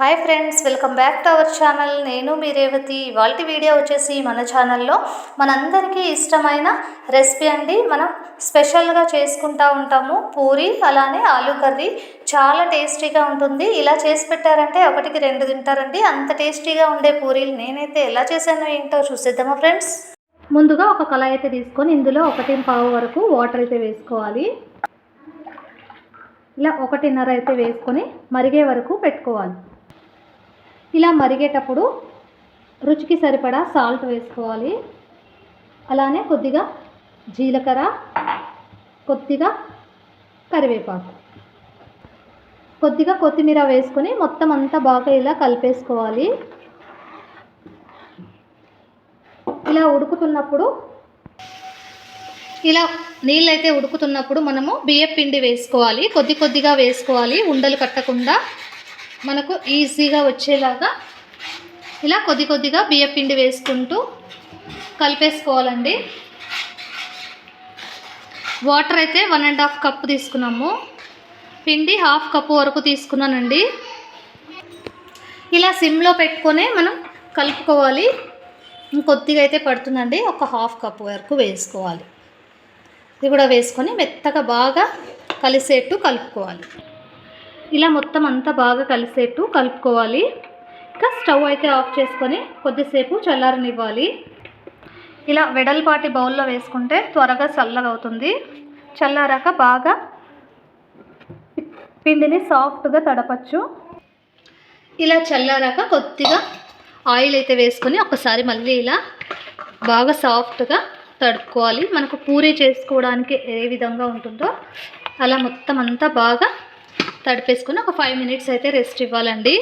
Hi friends welcome back to our channel నేను మీ రేవతి. ఇవాళ వీడియో వచ్చేసి మన ఛానల్లో మనందరికీ ఇష్టమైన రెసిపీ అండి. మనం స్పెషల్గా చేసుకుంటూ ఉంటాము. పూరి అలానే ఆలూ కర్రీ చాలా టేస్టీగా ఉంటుంది. ఇలా చేసి పెట్టారంటే ఒకటికి రెండు తింటారండి. అంత టేస్టీగా ఉండే పూరీలు నేనైతే ఎలా చేశానో ఏంటో చూసేద్దామా ఫ్రెండ్స్ ముందుగా ఒక కళాయి అయితే తీసుకొని ఇందులో ఒకటి పావు వరకు వాటర్ అయితే వేసుకోవాలి. ఇలా ఒకటిన్నర అయితే వేసుకొని మరిగే వరకు పెట్టుకోవాలి. ఇలా మరిగేటప్పుడు రుచికి సరిపడా సాల్ట్ వేసుకోవాలి. అలానే కొద్దిగా జీలకర్ర కొద్దిగా కరివేపాకు. కొద్దిగా కొత్తిమీర వేసుకొని మొత్తం అంతా బాగా ఇలా కలిపేసుకోవాలి. ఇలా ఉడుకుతున్నప్పుడు ఇలా నీళ్ళైతే ఉడుకుతున్నప్పుడు మనము బియ్యం పిండి వేసుకోవాలి. కొద్ది కొద్దిగా వేసుకోవాలి. ఉండలు కట్టకుండా మనకు ఈజీగా వచ్చేలాగా ఇలా కొద్ది కొద్దిగా బియ్యం పిండి వేసుకుంటూ కలిపేసుకోవాలండి. వాటర్ అయితే వన్ అండ్ హాఫ్ కప్ తీసుకున్నాము. పిండి హాఫ్ కప్ వరకు తీసుకున్నానండి. ఇలా సిమ్లో పెట్టుకొని మనం కలుపుకోవాలి. ఇంకొద్దిగా అయితే పడుతుందండి. ఒక హాఫ్ కప్ వరకు వేసుకోవాలి. ఇది కూడా వేసుకొని మెత్తగా బాగా కలిసేట్టు కలుపుకోవాలి. ఇలా మొత్తం అంతా బాగా కలిసేట్టు కలుపుకోవాలి. ఇంకా స్టవ్ అయితే ఆఫ్ చేసుకొని కొద్దిసేపు చల్లారనివ్వాలి. ఇలా వెడల్పాటి బౌల్లో వేసుకుంటే త్వరగా చల్లగా అవుతుంది చల్లారాక బాగా పిండిని సాఫ్ట్గా తడపచ్చు. ఇలా చల్లారాక కొద్దిగా ఆయిల్ అయితే వేసుకొని ఒకసారి మళ్ళీ ఇలా బాగా సాఫ్ట్గా తడుపుకోవాలి. మనకు పూరి చేసుకోవడానికి ఏ విధంగా ఉంటుందో అలా మొత్తం అంతా బాగా తడిపేసుకుని ఒక ఫైవ్ మినిట్స్ అయితే రెస్ట్ ఇవ్వాలండి.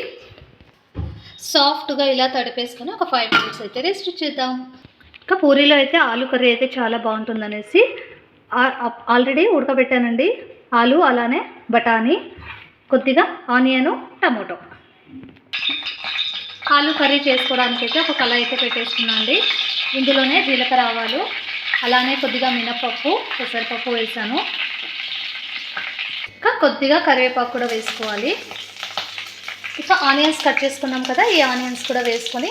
సాఫ్ట్గా ఇలా తడిపేసుకుని ఒక ఫైవ్ మినిట్స్ అయితే రెస్ట్ ఇచ్చేద్దాం ఇంకా పూరీలో అయితే ఆలు కర్రీ అయితే చాలా బాగుంటుందనేసి ఆల్రెడీ ఉడకబెట్టానండి. ఆలు అలానే బఠానీ కొద్దిగా ఆనియను టమోటో. ఆలు కర్రీ చేసుకోవడానికి అయితే ఒక కళ అయితే పెట్టేసుకున్నాను అండి ఇందులోనే జీలకర్ర ఆవాలు అలానే కొద్దిగా మినపప్పు పెసరపప్పు వేసాను. కొద్దిగా కరివేపాకు కూడా వేసుకోవాలి. ఇక ఆనియన్స్ కట్ చేసుకున్నాం కదా ఈ ఆనియన్స్ కూడా వేసుకొని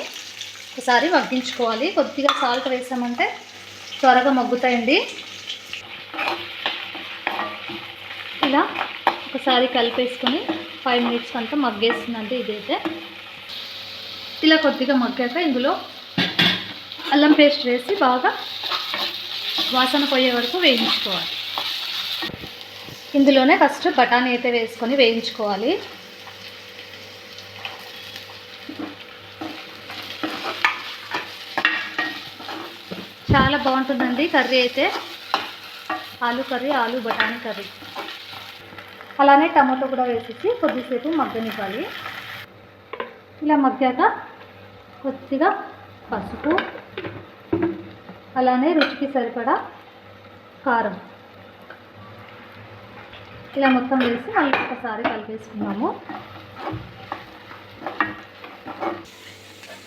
ఒకసారి మగ్గించుకోవాలి. కొద్దిగా సాల్ట్ వేసామంటే త్వరగా మగ్గుతాయండి. ఇలా ఒకసారి కలిపేసుకొని ఫైవ్ మినిట్స్ అంతా మగ్గేస్తుందండి ఇదైతే. ఇలా కొద్దిగా మగ్గాక ఇందులో అల్లం పేస్ట్ వేసి బాగా వాసన పోయే వరకు వేయించుకోవాలి. ఇందులోనే ఫస్ట్ బఠానీ అయితే వేసుకొని వేయించుకోవాలి. చాలా బాగుంటుందండి కర్రీ అయితే. ఆలు కర్రీ ఆలు బఠానీ కర్రీ. అలానే టమాటో కూడా వేసేసి కొద్దిసేపు మగ్గనివ్వాలి. ఇలా మగ్గాక కొద్దిగా పసుపు అలానే రుచికి సరిపడా కారం. ఇలా మొత్తం వేసి మళ్ళీ ఒకసారి కలిపేసుకున్నాము.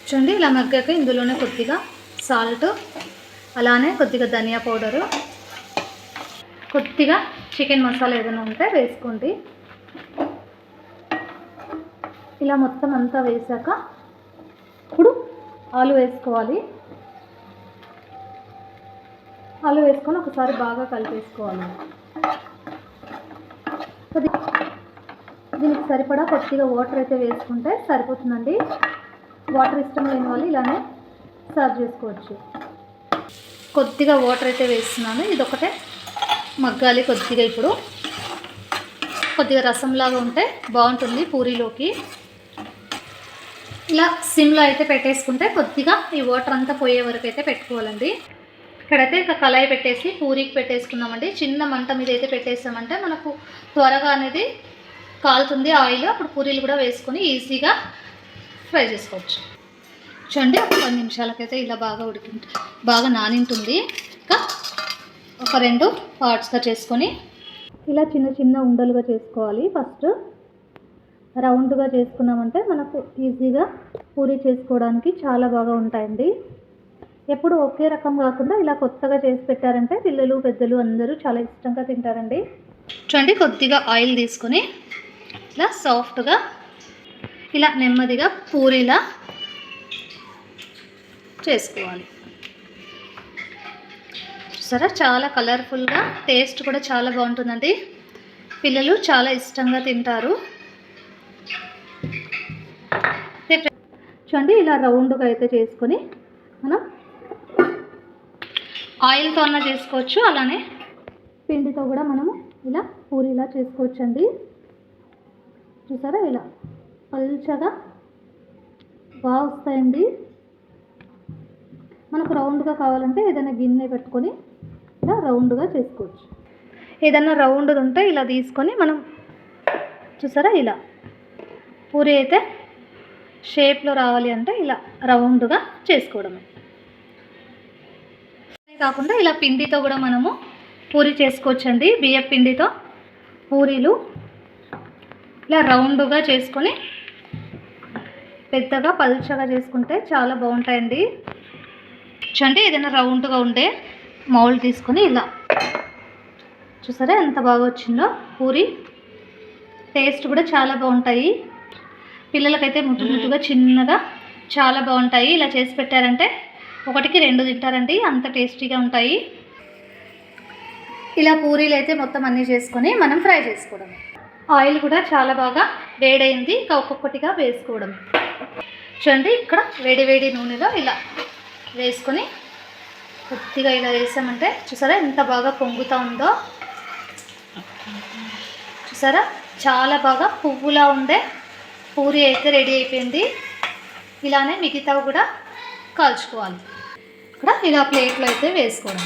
చూడండి ఇలా మగ్గాక ఇందులోనే కొద్దిగా సాల్ట్ అలానే కొద్దిగా ధనియా పౌడరు కొద్దిగా చికెన్ మసాలా ఏదైనా ఉంటే వేసుకోండి. ఇలా మొత్తం అంతా వేసాక ఇప్పుడు ఆలు వేసుకోవాలి. ఆలు వేసుకొని ఒకసారి బాగా కలిపేసుకోవాలి. దీనికి సరిపడా కొద్దిగా వాటర్ అయితే వేసుకుంటే సరిపోతుందండి. వాటర్ ఇష్టం లేని వాళ్ళు ఇలానే సర్వ్ చేసుకోవచ్చు. కొద్దిగా వాటర్ అయితే వేస్తున్నాను. ఇది ఒకటే మగ్గాలి కొద్దిగా ఇప్పుడు. కొద్దిగా రసంలాగా ఉంటే బాగుంటుంది పూరీలోకి. ఇలా సిమ్లో అయితే పెట్టేసుకుంటే కొద్దిగా ఈ వాటర్ అంతా పోయే వరకు అయితే పెట్టుకోవాలండి. ఇక్కడైతే ఇక కళాయి పెట్టేసి పూరికి పెట్టేసుకున్నామండి. చిన్న మంట మీద అయితే పెట్టేసామంటే మనకు త్వరగా అనేది కాలుతుంది ఆయిల్. అప్పుడు పూరీలు కూడా వేసుకొని ఈజీగా ఫ్రై చేసుకోవచ్చు. చూడండి ఒక పది నిమిషాలకైతే ఇలా బాగా ఉడికి బాగా నానింటుంది. ఇంకా ఒక రెండు పార్ట్స్గా చేసుకొని ఇలా చిన్న చిన్న ఉండలుగా చేసుకోవాలి. ఫస్ట్ రౌండ్గా చేసుకున్నామంటే మనకు ఈజీగా పూరి చేసుకోవడానికి చాలా బాగా ఉంటాయండి. ఎప్పుడు ఒకే రకం కాకుండా ఇలా కొత్తగా చేసి పెట్టారంటే పిల్లలు పెద్దలు అందరూ చాలా ఇష్టంగా తింటారండి. చూడండి కొద్దిగా ఆయిల్ తీసుకొని ఇలా సాఫ్ట్గా ఇలా నెమ్మదిగా పూరిలా చేసుకోవాలి. సరే చాలా కలర్ఫుల్గా టేస్ట్ కూడా చాలా బాగుంటుందండి. పిల్లలు చాలా ఇష్టంగా తింటారు. చూడండి ఇలా రౌండ్గా అయితే చేసుకొని మనం ఆయిల్తో అన్న చేసుకోవచ్చు అలానే పిండితో కూడా మనము ఇలా పూరిలా చేసుకోవచ్చు అండి చూసారా ఇలా పల్చగా బాగా వస్తాయండి. మనకు రౌండ్గా కావాలంటే ఏదైనా గిన్నె పెట్టుకొని ఇలా రౌండ్గా చేసుకోవచ్చు. ఏదైనా రౌండ్ ఉంటే ఇలా తీసుకొని మనం చూసారా ఇలా పూరి అయితే షేప్లో రావాలి అంటే ఇలా రౌండ్గా చేసుకోవడమే. కాకుండా ఇలా పిండితో కూడా మనము పూరి చేసుకోవచ్చండి. బియ్య పిండితో పూరీలు ఇలా రౌండ్గా చేసుకొని పెద్దగా పలుచగా చేసుకుంటే చాలా బాగుంటాయండి. చూడండి ఏదైనా రౌండ్గా ఉండే మౌల్ తీసుకొని ఇలా చూసారా ఎంత బాగా వచ్చిందో పూరి. టేస్ట్ కూడా చాలా బాగుంటాయి. పిల్లలకైతే ముద్దు ముద్దుగా చిన్నగా చాలా బాగుంటాయి. ఇలా చేసి పెట్టారంటే ఒకటికి రెండు తింటారండి అంత టేస్టీగా ఉంటాయి. ఇలా పూరీలు అయితే మొత్తం అన్నీ చేసుకొని మనం ఫ్రై చేసుకోవడం. ఆయిల్ కూడా చాలా బాగా వేడైంది ఇంకా ఒక్కొక్కటిగా వేసుకోవడం. చూడండి ఇక్కడ వేడి వేడి నూనెలో ఇలా వేసుకొని కొద్దిగా ఇలా వేసామంటే చూసారా ఎంత బాగా పొంగుతూ ఉందో? చూసారా? చాలా బాగా పువ్వులా ఉండే పూరి అయితే రెడీ అయిపోయింది. ఇలానే మిగతావి కూడా కాల్చుకోవాలి. ఇక్కడ ఇలా ప్లేట్లో అయితే వేసుకోవడం.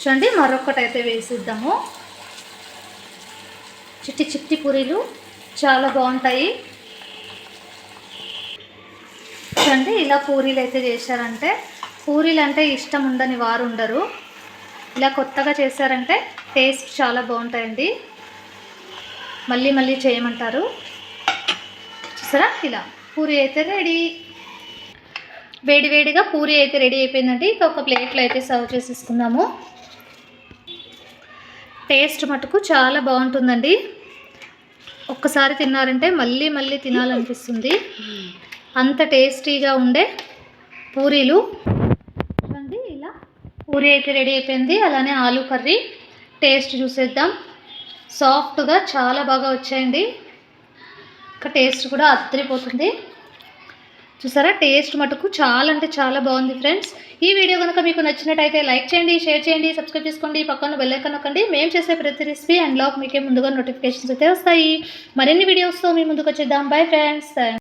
చూడండి మరొకటి అయితే వేసిద్దాము. చిట్టి చిట్టి పూరీలు చాలా బాగుంటాయి. చూడండి ఇలా పూరీలు అయితే చేశారంటే పూరీలు అంటే ఇష్టం ఉండని వారు ఉండరు. ఇలా కొత్తగా చేశారంటే టేస్ట్ చాలా బాగుంటాయండి. మళ్ళీ మళ్ళీ చేయమంటారు. చూసారా? ఇలా పూరి అయితే రెడీ. వేడివేడిగా పూరి అయితే రెడీ అయిపోయిందండి. ఇక ఒక ప్లేట్లో అయితే సర్వ్ చేసేసుకుందాము. టేస్ట్ మటుకు చాలా బాగుంటుందండి. ఒక్కసారి తిన్నారంటే మళ్ళీ మళ్ళీ తినాలనిపిస్తుంది. అంత టేస్టీగా ఉండే పూరీలు. చూడండి ఇలా పూరి అయితే రెడీ అయిపోయింది. అలానే ఆలు కర్రీ. టేస్ట్ చూసేద్దాం. సాఫ్ట్గా చాలా బాగా వచ్చాయండి. ఇంకా టేస్ట్ కూడా అద్దరిపోతుంది. చూసారా? టేస్ట్ మటుకు చాలా అంటే చాలా బాగుంది ఫ్రెండ్స్. ఈ వీడియో కనుక మీకు నచ్చినట్టయితే లైక్ చేయండి షేర్ చేయండి సబ్స్క్రైబ్ చేసుకోండి పక్కన బెల్లైకన్ నొక్కండి. మేము చేసే ప్రతి రెసిపీ అండ్ లాక్ మీకే ముందుగా నోటిఫికేషన్స్ అయితే వస్తాయి. మరిన్ని వీడియోస్తో మీ ముందుకు వచ్చేద్దాం. Bye friends